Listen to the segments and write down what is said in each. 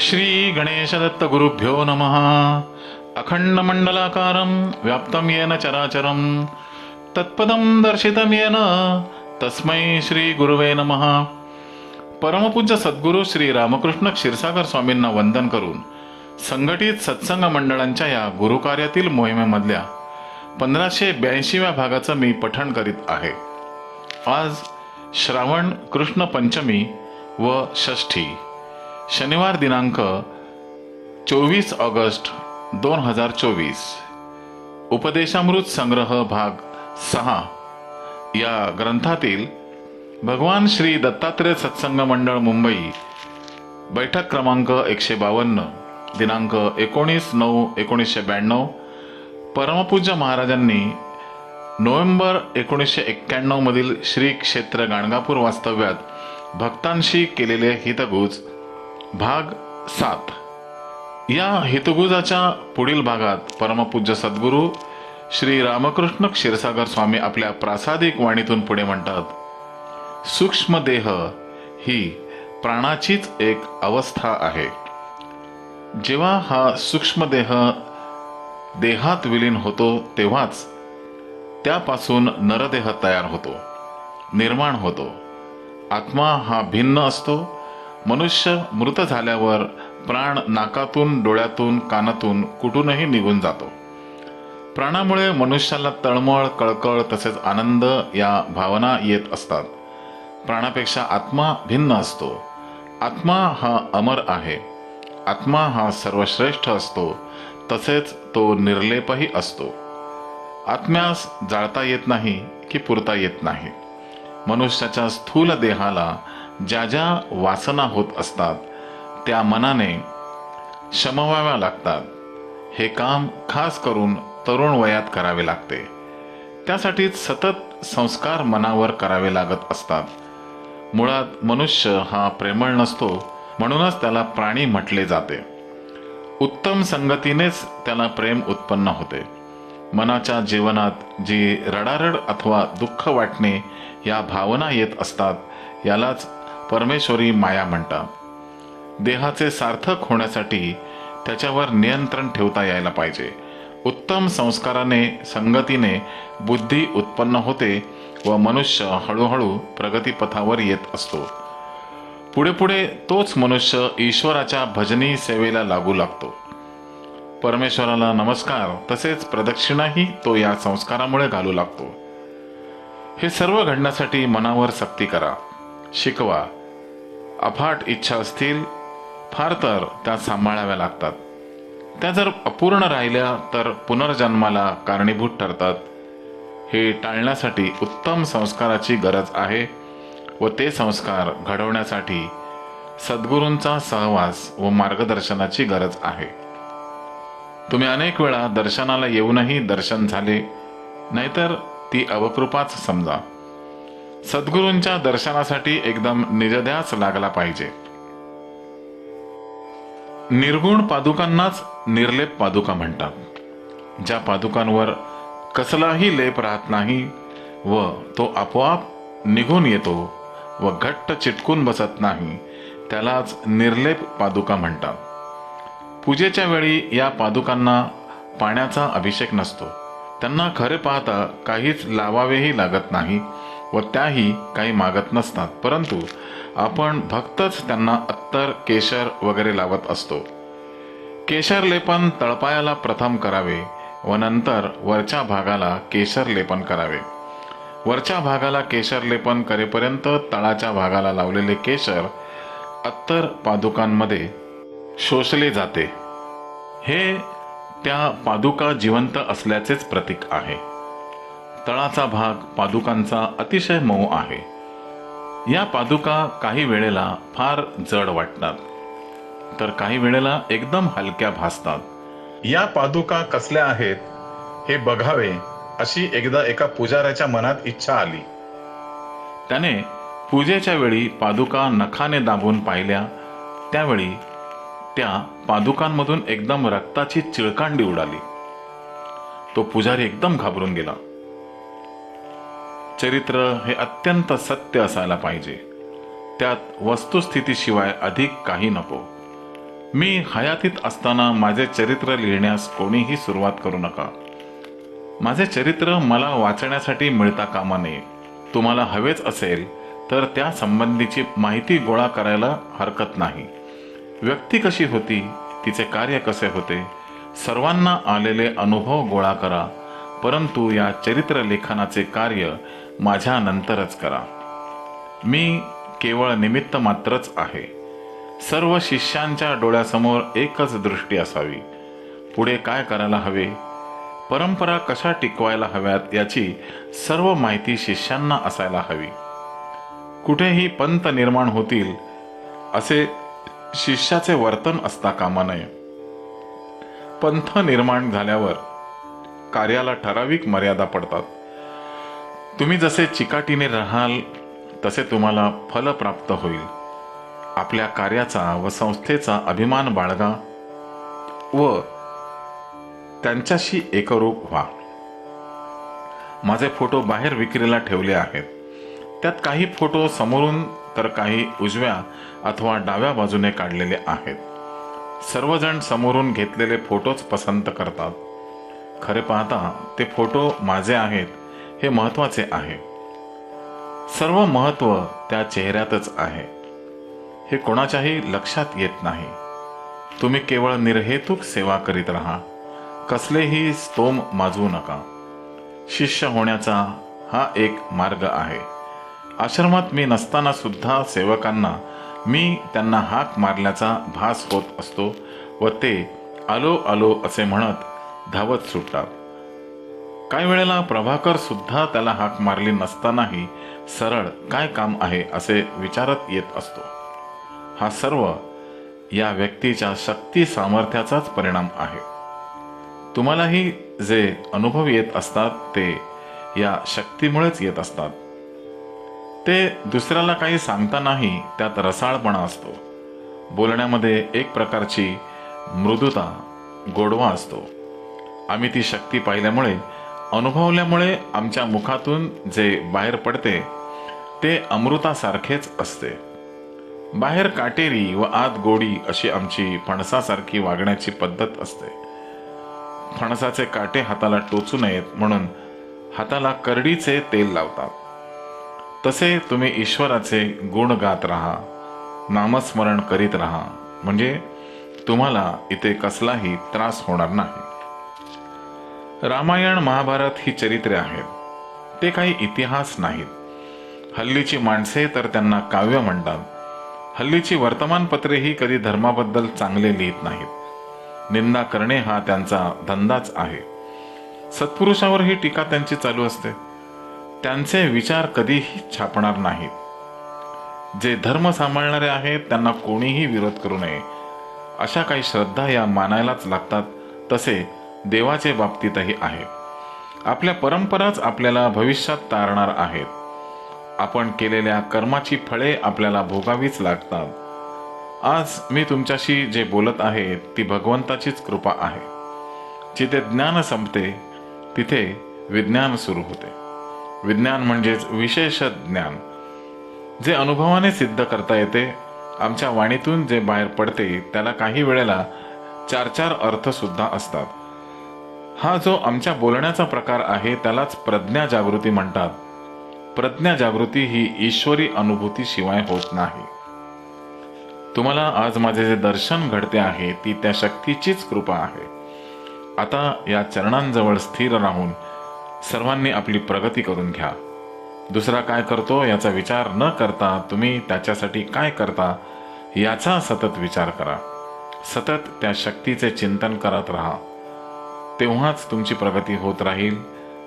श्री गणेशदत्त गुरुभ्यो नमः। अखंडमण्डलाकारं व्याप्तं येन चराचरं तत्पदं दर्शितं येन तस्मै श्री गुरुवे नमः। परमपूज्य सद्गुरू श्री रामकृष्ण क्षीरसागर स्वामींना वंदन करून संघटित सत्संग मंडळांच्या या गुरुकार्यातील मोहिमेमधल्या पंधराशे ब्याऐंशीव्या भागाचं मी पठण करीत आहे. आज श्रावण कृष्ण पंचमी व षष्ठी. शनिवार दिनांक चोवीस ऑगस्ट दोन हजार चोवीस. उपदेशामृत संग्रह भाग सहा. या ग्रंथातील भगवान श्री दत्तात्रेय सत्संग मंडळ मुंबई बैठक क्रमांक एकशे बावन्न दिनांक एकोणीस नऊ एकोणीसशे ब्याण्णव परमपूज्य महाराजांनी नोव्हेंबर एकोणीसशे एक्क्याण्णवमधील श्री क्षेत्र गाणगापूर वास्तव्यात भक्तांशी केलेले हितगुज भाग सात. या हितगुजाच्या पुढील भागात परमपूज्य सद्गुरू श्री रामकृष्ण क्षीरसागर स्वामी आपल्या प्रासादिक वाणीतून पुढे म्हणतात सूक्ष्म देह ही प्राणाचीच एक अवस्था आहे. जेव्हा हा सूक्ष्म देह देहात विलीन होतो तेव्हाच त्यापासून नरदेह तयार होतो निर्माण होतो. आत्मा हा भिन्न असतो मनुष्य मृत झाल्यावर प्राण नाकातून डोळ्यातून कानातून कुठूनही निघून जातो. प्राणामुळे मनुष्याला तळमळ कळकळ तसेच आनंद या भावना येत असतात. प्राणापेक्षा आत्मा भिन्न असतो. आत्मा हा अमर आहे. आत्मा हा सर्वश्रेष्ठ असतो. तसेच तो निर्लेपही असतो. आत्म्यास जाळता येत नाही की पुरता येत नाही. मनुष्याच्या स्थूल देहाला ज्या ज्या वासना होत असतात त्या मनाने शमवाव्या लागतात. हे काम खास करून तरुण वयात करावे लागते. त्यासाठी सतत संस्कार मनावर करावे लागत असतात. मुळात मनुष्य हा प्रेमळ नसतो म्हणूनच त्याला प्राणी म्हटले जाते. उत्तम संगतीनेच त्याला प्रेम उत्पन्न होते. मनाच्या जीवनात जी रडारड अथवा दुःख वाटणे या भावना येत असतात यालाच परमेश्वरी माया म्हणतात. देहाचे सार्थक होण्यासाठी त्याच्यावर नियंत्रण ठेवता यायला पाहिजे. उत्तम संस्काराने संगतीने बुद्धी उत्पन्न होते व मनुष्य हळूहळू प्रगतीपथावर येत असतो. पुढे पुढे तोच मनुष्य ईश्वराच्या भजनी सेवेला लागू लागतो. परमेश्वराला नमस्कार तसेच प्रदक्षिणाही तो या संस्कारामुळे घालू लागतो. हे सर्व घडण्यासाठी मनावर सक्ती करा. शिकवा. अफाट इच्छा असतील फार तर त्या सांभाळाव्या लागतात. त्या जर अपूर्ण राहिल्या तर पुनर्जन्माला कारणीभूत ठरतात. हे टाळण्यासाठी उत्तम संस्काराची गरज आहे व ते संस्कार घडवण्यासाठी सद्गुरूंचा सहवास व मार्गदर्शनाची गरज आहे. तुम्ही अनेक वेळा दर्शनाला येऊनही दर्शन झाले नाहीतर ती अवकृपाच समजा. सद्गुरूंच्या दर्शनासाठी एकदम निजद्याच लागला पाहिजे. निर्गुण पादुकांनाच निर्लेप पादुका म्हणतात. ज्या पादुकांवर कसलाही लेप राहत नाही व तो आपोआप निघून येतो व घट्ट चिटकून बसत नाही त्यालाच निर्लेप पादुका म्हणतात. पूजेच्या वेळी या पादुकांना पाण्याचा अभिषेक नसतो. त्यांना खरे पाहता काहीच लावावेही लागत नाही व त्याही काही मागत नसतात. परंतु आपण भक्तच त्यांना अत्तर केशर वगैरे लावत असतो. केशर लेपन तळपायाला प्रथम करावे व नंतर वरच्या भागाला केशर लेपन करावे. वरच्या भागाला केशर लेपन करेपर्यंत तळाच्या भागाला लावलेले केशर अत्तर पादुकांमध्ये शोषले जाते. हे त्या पादुका जिवंत असल्याचेच प्रतीक आहे. तळाचा भाग पादुकांचा अतिशय मऊ आहे. या पादुका काही वेळेला फार जड वाटतात. तर काही वेळेला एकदम हलक्या भासतात. या पादुका कसल्या आहेत हे बघावे अशी एकदा एका पुजाऱ्याच्या मनात इच्छा आली. त्याने पूजेच्या वेळी पादुका नखाने दाबून पाहिल्या. त्यावेळी त्या पादुकांमधून एकदम रक्ताची चिळकांडी उडाली. तो पुजारी एकदम घाबरून गेला. चरित्र हे अत्यंत सत्य असायला पाहिजे. त्यात वस्तुस्थितीशिवाय अधिक काही नको. मी हयातीत असताना माझे चरित्र लिहिण्यास कोणीही सुरुवात करू नका. माझे चरित्र मला वाचण्यासाठी मिळता कामा नये. तुम्हाला हवेच असेल तर त्या संबंधीची माहिती गोळा करायला हरकत नाही. व्यक्ती कशी होती तिचे कार्य कसे होते सर्वांना आलेले अनुभव गोळा करा परंतु या चरित्र लेखनाचे कार्य माझ्या नंतरच करा. मी केवळ निमित्त मात्रच आहे. सर्व शिष्यांच्या डोळ्यासमोर एकच दृष्टी असावी. पुढे काय करायला हवे? परंपरा कशा टिकवायला हव्यात याची सर्व माहिती शिष्यांना असायला हवी. कुठेही पंत निर्माण होतील असे शिष्याचे वर्तन असता कामा नये. पंथ निर्माण झाल्यावर कार्याला ठराविक मर्यादा पडतात. तुम्ही जसे चिकाटीने राहाल तसे तुम्हाला फल प्राप्त होईल. आपल्या कार्याचा व संस्थेचा अभिमान बाळगा व त्यांच्याशी एकरूप व्हा. माझे फोटो बाहेर विक्रीला ठेवले आहेत. त्यात काही फोटो समोरून तर काही उजव्या अथवा डाव्या बाजूने काढलेले आहेत. सर्वजण समोरून घेतलेले फोटोच पसंत करतात. खरे पाहता ते फोटो माझे आहेत हे महत्त्वाचे आहे. सर्व महत्त्व त्या चेहऱ्यातच आहे. हे कोणाच्याही लक्षात येत नाही. तुम्ही केवळ निर्हेतुक सेवा करीत राहा. कसलेही स्तोम माजवू नका. शिष्य होण्याचा हा एक मार्ग आहे. आश्रमात मी नसताना सुद्धा सेवकांना मी त्यांना हाक मारल्याचा भास होत असतो व ते आलो आलो असे म्हणत धावत सुटतात. काही वेळेला प्रभाकर सुद्धा त्याला हाक मारली नसतानाही सरळ काय काम आहे असे विचारत येत असतो. हा सर्व या व्यक्तीच्या शक्ती सामर्थ्याचाच परिणाम आहे. तुम्हालाही जे अनुभव येत असतात ते या शक्तीमुळेच येत असतात. ते दुसऱ्याला काही सांगतानाही त्यात रसाळपणा असतो. बोलण्यामध्ये एक प्रकारची मृदुता गोडवा असतो. आम्ही ती शक्ती पाहिल्यामुळे अनुभवल्यामुळे आमच्या मुखातून जे बाहेर पडते ते अमृतासारखेच असते. बाहेर काटेरी व आत गोडी अशी आमची फणसासारखी वागण्याची पद्धत असते. फणसाचे काटे हाताला टोचू नयेत म्हणून हाताला करडीचे तेल लावतात. तसे तुम्ही ईश्वराचे गुण गात राहा नामस्मरण करीत राहा म्हणजे तुम्हाला इथे कसलाही त्रास होणार नाही. रामायण महाभारत ही चरित्रे आहेत. ते काही इतिहास नाहीत. हल्लीची माणसे तर त्यांना काव्य म्हणतात. हल्लीची वर्तमानपत्रेही कधी धर्माबद्दल चांगले लिहित नाहीत. निंदा करणे हा त्यांचा धंदाच आहे. सत्पुरुषावर ही टीका त्यांची चालू असते. त्यांचे विचार कधीही छापणार नाहीत. जे धर्म सांभाळणारे आहेत त्यांना कोणीही विरोध करू नये. अशा काही श्रद्धा या मानायलाच लागतात. तसे देवाचे बाबतीतही आहे. आपल्या परंपराच आपल्याला भविष्यात तारणार आहेत. आपण केलेल्या कर्माची फळे आपल्याला भोगावीच लागतात. आज मी तुमच्याशी जे बोलत आहे ती भगवंताचीच कृपा आहे. जिथे ज्ञान संपते तिथे विज्ञान सुरू होते. विज्ञान म्हणजेच विशेष ज्ञान. जे अनुभवाने सिद्ध करता येते आमच्या वाणीतून जे बाहेर पडते त्याला काही वेळेला चार चार अर्थ सुद्धा असतात. हा जो आमच्या बोलण्याचा प्रकार आहे त्यालाच प्रज्ञा जागृती म्हणतात. प्रज्ञा जागृती ही ईश्वरी अनुभूती शिवाय होत नाही. तुम्हाला आज माझे जे दर्शन घडते आहे ती त्या शक्तीचीच कृपा आहे. आता या चरणांजवळ स्थिर राहून सर्वांनी आपली प्रगती करून घ्या. दुसरा काय करतो याचा विचार न करता तुम्ही त्याच्यासाठी काय करता याचा सतत विचार करा. सतत त्या शक्तीचे चिंतन करत राहा. तेव्हाच तुमची प्रगती होत राहील.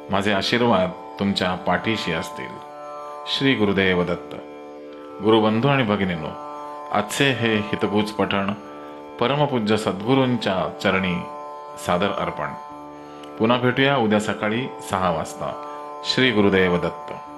माझे आशीर्वाद तुमच्या पाठीशी असतील. श्री गुरुदेव दत्त. गुरुबंधू आणि भगिनीनो आजचे हे हितगुज पठण परमपूज्य सद्गुरूंच्या चरणी सादर अर्पण. पुन्हा भेटूया उद्या सकाळी सहा वाजता. श्री गुरुदेव दत्त.